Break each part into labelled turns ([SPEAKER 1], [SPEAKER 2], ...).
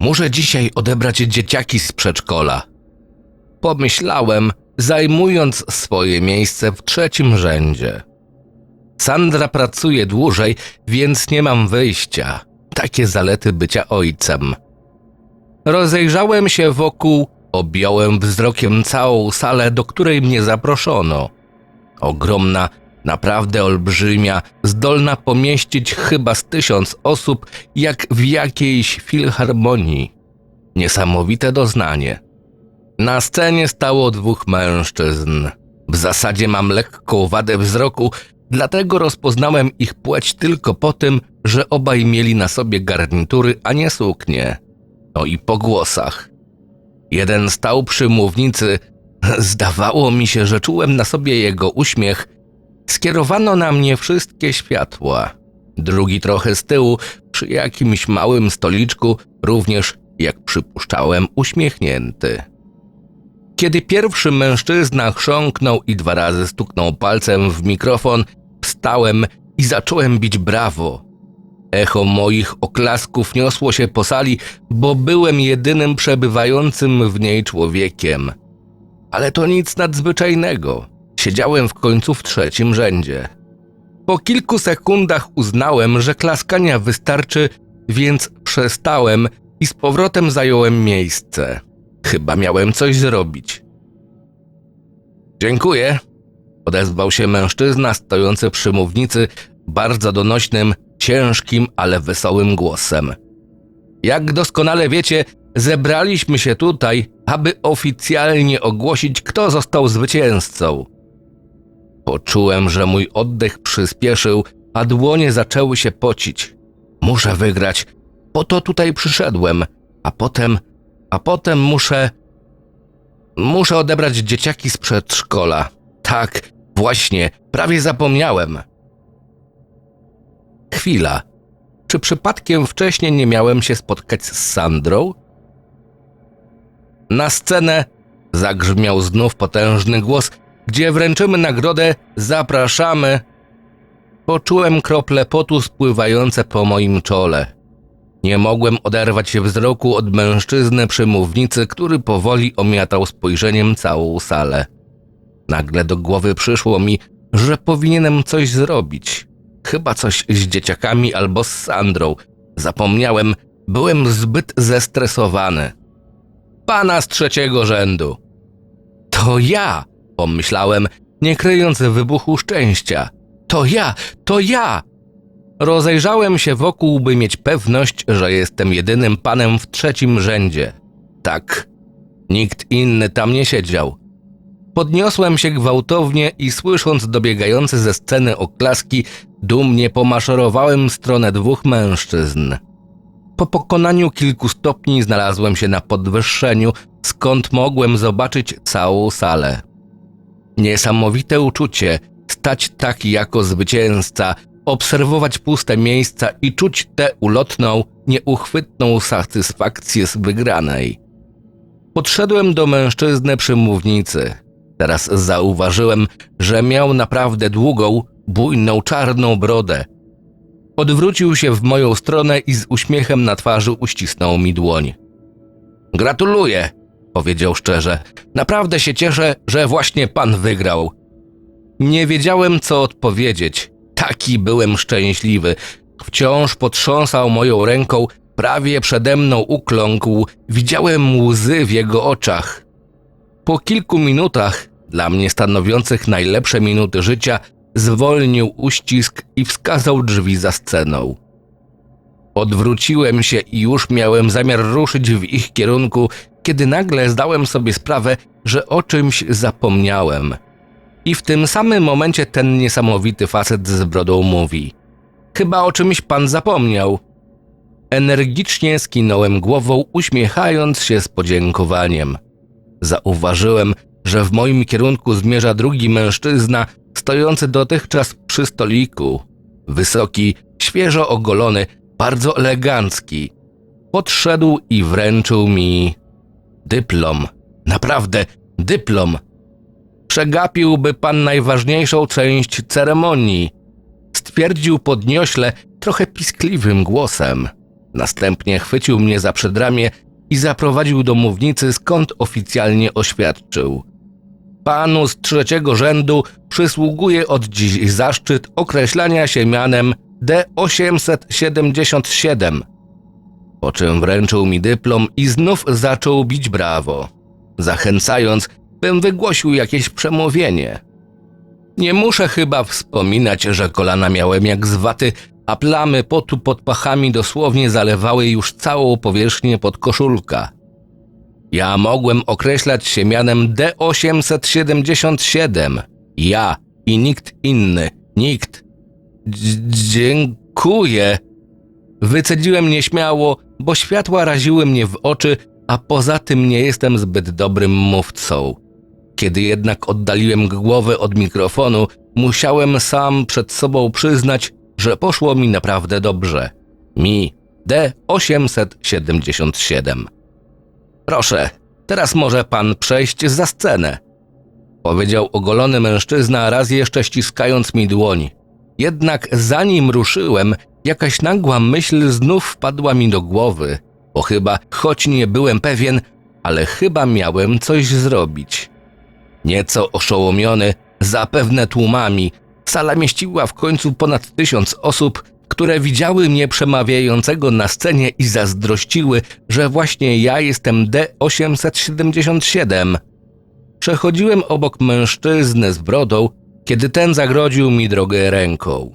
[SPEAKER 1] Muszę dzisiaj odebrać dzieciaki z przedszkola. Pomyślałem, zajmując swoje miejsce w trzecim rzędzie. Sandra pracuje dłużej, więc nie mam wyjścia. Takie zalety bycia ojcem. Rozejrzałem się wokół, objąłem wzrokiem całą salę, do której mnie zaproszono. Ogromna, naprawdę olbrzymia, zdolna pomieścić chyba z tysiąc osób, jak w jakiejś filharmonii. Niesamowite doznanie. Na scenie stało dwóch mężczyzn. W zasadzie mam lekką wadę wzroku, dlatego rozpoznałem ich płeć tylko po tym, że obaj mieli na sobie garnitury, a nie suknie. No i po głosach. Jeden stał przy mównicy. Zdawało mi się, że czułem na sobie jego uśmiech. Skierowano na mnie wszystkie światła. Drugi trochę z tyłu, przy jakimś małym stoliczku, również, jak przypuszczałem, uśmiechnięty. Kiedy pierwszy mężczyzna chrząknął i dwa razy stuknął palcem w mikrofon, wstałem i zacząłem bić brawo. Echo moich oklasków niosło się po sali, bo byłem jedynym przebywającym w niej człowiekiem. Ale to nic nadzwyczajnego. Siedziałem w końcu w trzecim rzędzie. Po kilku sekundach uznałem, że klaskania wystarczy, więc przestałem i z powrotem zająłem miejsce. Chyba miałem coś zrobić. Dziękuję, odezwał się mężczyzna stojący przy mównicy bardzo donośnym, ciężkim, ale wesołym głosem. Jak doskonale wiecie, zebraliśmy się tutaj, aby oficjalnie ogłosić, kto został zwycięzcą. Poczułem, że mój oddech przyspieszył, a dłonie zaczęły się pocić. Muszę wygrać, po to tutaj przyszedłem, a potem, a potem muszę. Muszę odebrać dzieciaki z przedszkola. Tak, właśnie, prawie zapomniałem. Chwila. Czy przypadkiem wcześniej nie miałem się spotkać z Sandrą? Na scenę zagrzmiał znów potężny głos, gdzie wręczymy nagrodę, zapraszamy. Poczułem krople potu spływające po moim czole. Nie mogłem oderwać się wzroku od mężczyzny przy mównicy, który powoli omiatał spojrzeniem całą salę. Nagle do głowy przyszło mi, że powinienem coś zrobić. Chyba coś z dzieciakami albo z Sandrą. Zapomniałem, byłem zbyt zestresowany. Pana z trzeciego rzędu. To ja, pomyślałem, nie kryjąc wybuchu szczęścia. To ja, to ja! Rozejrzałem się wokół, by mieć pewność, że jestem jedynym panem w trzecim rzędzie. Tak, nikt inny tam nie siedział. Podniosłem się gwałtownie i słysząc dobiegające ze sceny oklaski, dumnie pomaszerowałem w stronę dwóch mężczyzn. Po pokonaniu kilku stopni znalazłem się na podwyższeniu, skąd mogłem zobaczyć całą salę. Niesamowite uczucie stać tak jako zwycięzca, obserwować puste miejsca i czuć tę ulotną, nieuchwytną satysfakcję z wygranej. Podszedłem do mężczyzny przy mównicy. Teraz zauważyłem, że miał naprawdę długą, bujną czarną brodę. Odwrócił się w moją stronę i z uśmiechem na twarzy uścisnął mi dłoń. Gratuluję, powiedział szczerze. Naprawdę się cieszę, że właśnie pan wygrał. Nie wiedziałem, co odpowiedzieć. Taki byłem szczęśliwy. Wciąż potrząsał moją ręką, prawie przede mną ukląkł. Widziałem łzy w jego oczach. Po kilku minutach, dla mnie stanowiących najlepsze minuty życia, zwolnił uścisk i wskazał drzwi za sceną. Odwróciłem się i już miałem zamiar ruszyć w ich kierunku, kiedy nagle zdałem sobie sprawę, że o czymś zapomniałem. I w tym samym momencie ten niesamowity facet z brodą mówi: Chyba o czymś pan zapomniał. Energicznie skinąłem głową, uśmiechając się z podziękowaniem. Zauważyłem, że w moim kierunku zmierza drugi mężczyzna, stojący dotychczas przy stoliku. Wysoki, świeżo ogolony, bardzo elegancki. Podszedł i wręczył mi dyplom. Naprawdę, dyplom. Przegapiłby pan najważniejszą część ceremonii. Stwierdził podniośle, trochę piskliwym głosem. Następnie chwycił mnie za przedramię i zaprowadził do mównicy, skąd oficjalnie oświadczył. Panu z trzeciego rzędu przysługuje od dziś zaszczyt określania się mianem D877. Po czym wręczył mi dyplom i znów zaczął bić brawo, zachęcając, bym wygłosił jakieś przemówienie. Nie muszę chyba wspominać, że kolana miałem jak z waty, a plamy potu pod pachami dosłownie zalewały już całą powierzchnię podkoszulka. Ja mogłem określać się mianem D877. Ja i nikt inny. Nikt. Dz- dziękuję. Wycedziłem nieśmiało, bo światła raziły mnie w oczy, a poza tym nie jestem zbyt dobrym mówcą. Kiedy jednak oddaliłem głowę od mikrofonu, musiałem sam przed sobą przyznać, że poszło mi naprawdę dobrze. Mi D877. Proszę, teraz może pan przejść za scenę. Powiedział ogolony mężczyzna, raz jeszcze ściskając mi dłoń. Jednak zanim ruszyłem, jakaś nagła myśl znów wpadła mi do głowy, bo chyba, choć nie byłem pewien, ale chyba miałem coś zrobić. Nieco oszołomiony, zapewne tłumami, sala mieściła w końcu ponad tysiąc osób, które widziały mnie przemawiającego na scenie i zazdrościły, że właśnie ja jestem D877. Przechodziłem obok mężczyzny z brodą, kiedy ten zagrodził mi drogę ręką.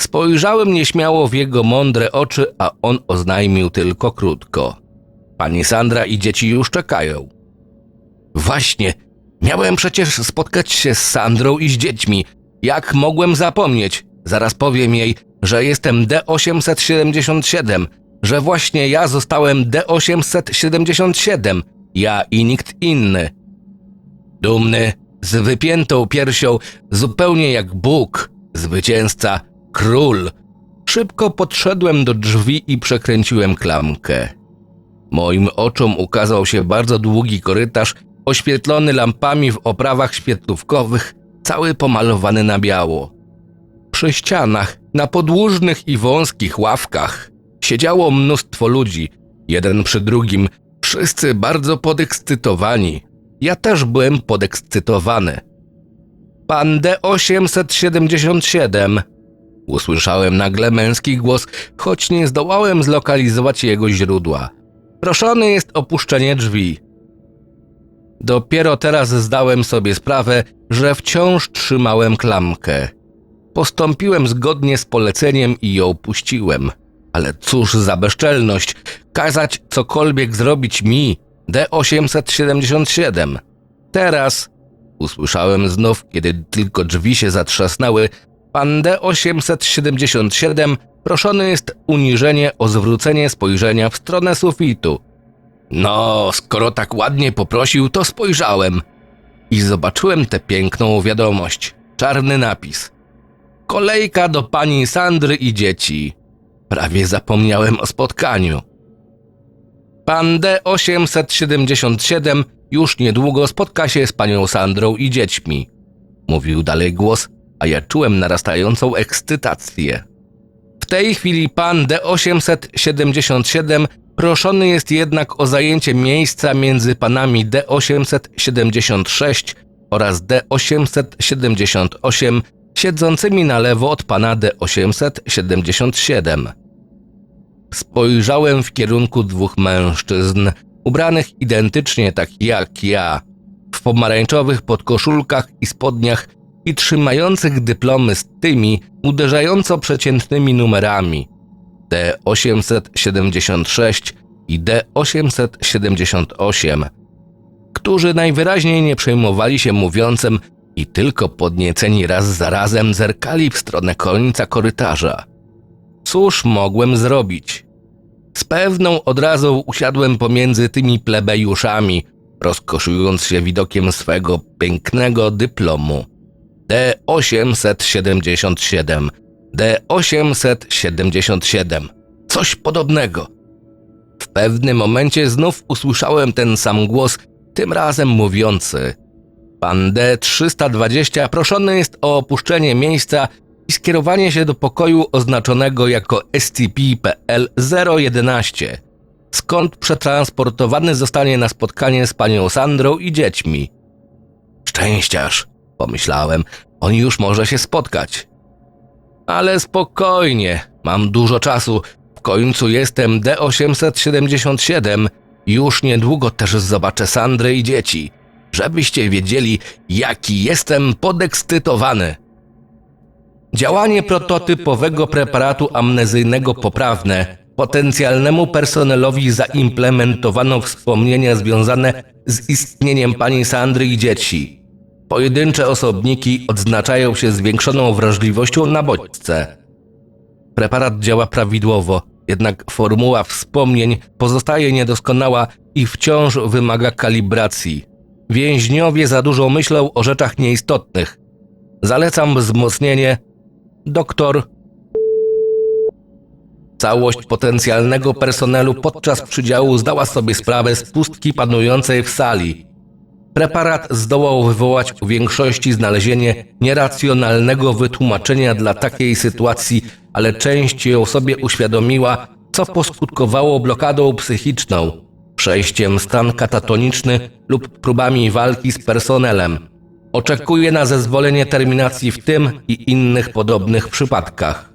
[SPEAKER 1] Spojrzałem nieśmiało w jego mądre oczy, a on oznajmił tylko krótko. Pani Sandra i dzieci już czekają. Właśnie, miałem przecież spotkać się z Sandrą i z dziećmi. Jak mogłem zapomnieć? Zaraz powiem jej, że jestem D877, że właśnie ja zostałem D877, ja i nikt inny. Dumny, z wypiętą piersią, zupełnie jak Bóg, zwycięzca, król. Szybko podszedłem do drzwi i przekręciłem klamkę. Moim oczom ukazał się bardzo długi korytarz, oświetlony lampami w oprawach świetlówkowych, cały pomalowany na biało. Przy ścianach, na podłużnych i wąskich ławkach, siedziało mnóstwo ludzi, jeden przy drugim, wszyscy bardzo podekscytowani. Ja też byłem podekscytowany. Pan D877. Usłyszałem nagle męski głos, choć nie zdołałem zlokalizować jego źródła. Proszony jest opuszczenie drzwi. Dopiero teraz zdałem sobie sprawę, że wciąż trzymałem klamkę. Postąpiłem zgodnie z poleceniem i ją puściłem. Ale cóż za bezczelność, kazać cokolwiek zrobić mi, D877. Teraz, usłyszałem znów, kiedy tylko drzwi się zatrzasnęły, pan D877 proszony jest uniżenie o zwrócenie spojrzenia w stronę sufitu. No, skoro tak ładnie poprosił, to spojrzałem i zobaczyłem tę piękną wiadomość. Czarny napis. Kolejka do pani Sandry i dzieci. Prawie zapomniałem o spotkaniu. Pan D877 już niedługo spotka się z panią Sandrą i dziećmi. Mówił dalej głos, a ja czułem narastającą ekscytację. W tej chwili pan D877 proszony jest jednak o zajęcie miejsca między panami D876 oraz D878 siedzącymi na lewo od pana D877. Spojrzałem w kierunku dwóch mężczyzn, ubranych identycznie tak jak ja, w pomarańczowych podkoszulkach i spodniach i trzymających dyplomy z tymi uderzająco przeciętnymi numerami D876 i D878, którzy najwyraźniej nie przejmowali się mówiącym i tylko podnieceni raz za razem zerkali w stronę końca korytarza. Cóż mogłem zrobić? Z pewną odrazą usiadłem pomiędzy tymi plebejuszami, rozkoszując się widokiem swego pięknego dyplomu. D877, D877, coś podobnego. W pewnym momencie znów usłyszałem ten sam głos, tym razem mówiący: Pan D320 proszony jest o opuszczenie miejsca skierowanie się do pokoju oznaczonego jako SCP-PL-011, skąd przetransportowany zostanie na spotkanie z panią Sandrą i dziećmi. Szczęściarz, pomyślałem, on już może się spotkać. Ale spokojnie, mam dużo czasu. W końcu jestem D877. Już niedługo też zobaczę Sandrę i dzieci. Żebyście wiedzieli, jaki jestem podekscytowany. Działanie prototypowego preparatu amnezyjnego poprawne. Potencjalnemu personelowi zaimplementowano wspomnienia związane z istnieniem pani Sandry i dzieci. Pojedyncze osobniki odznaczają się zwiększoną wrażliwością na bodźce. Preparat działa prawidłowo, jednak formuła wspomnień pozostaje niedoskonała i wciąż wymaga kalibracji. Więźniowie za dużo myślą o rzeczach nieistotnych. Zalecam wzmocnienie. Doktor. Całość potencjalnego personelu podczas przydziału zdała sobie sprawę z pustki panującej w sali. Preparat zdołał wywołać u większości znalezienie nieracjonalnego wytłumaczenia dla takiej sytuacji, ale część ją sobie uświadomiła, co poskutkowało blokadą psychiczną, przejściem w stan katatoniczny lub próbami walki z personelem. Oczekuje na zezwolenie terminacji w tym i innych podobnych przypadkach.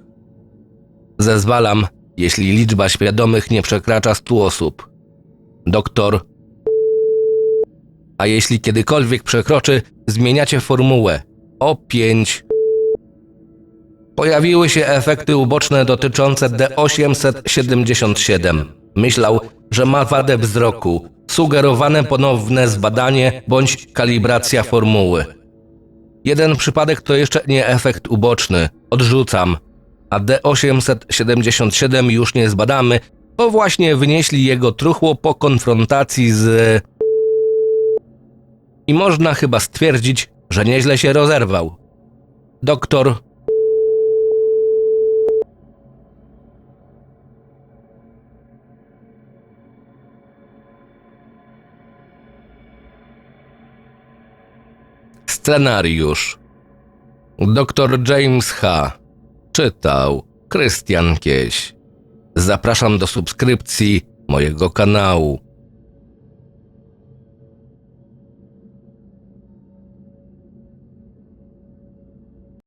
[SPEAKER 1] Zezwalam, jeśli liczba świadomych nie przekracza 100 osób. Doktor a jeśli kiedykolwiek przekroczy, zmieniacie formułę o 5. Pojawiły się efekty uboczne dotyczące D877. Myślał, że ma wadę wzroku, sugerowane ponowne zbadanie bądź kalibracja formuły. Jeden przypadek to jeszcze nie efekt uboczny, odrzucam, a D877 już nie zbadamy, bo właśnie wynieśli jego truchło po konfrontacji z i można chyba stwierdzić, że nieźle się rozerwał. Doktor. Scenariusz. Doktor James H. Czytał Krystian Kieś. Zapraszam do subskrypcji mojego kanału.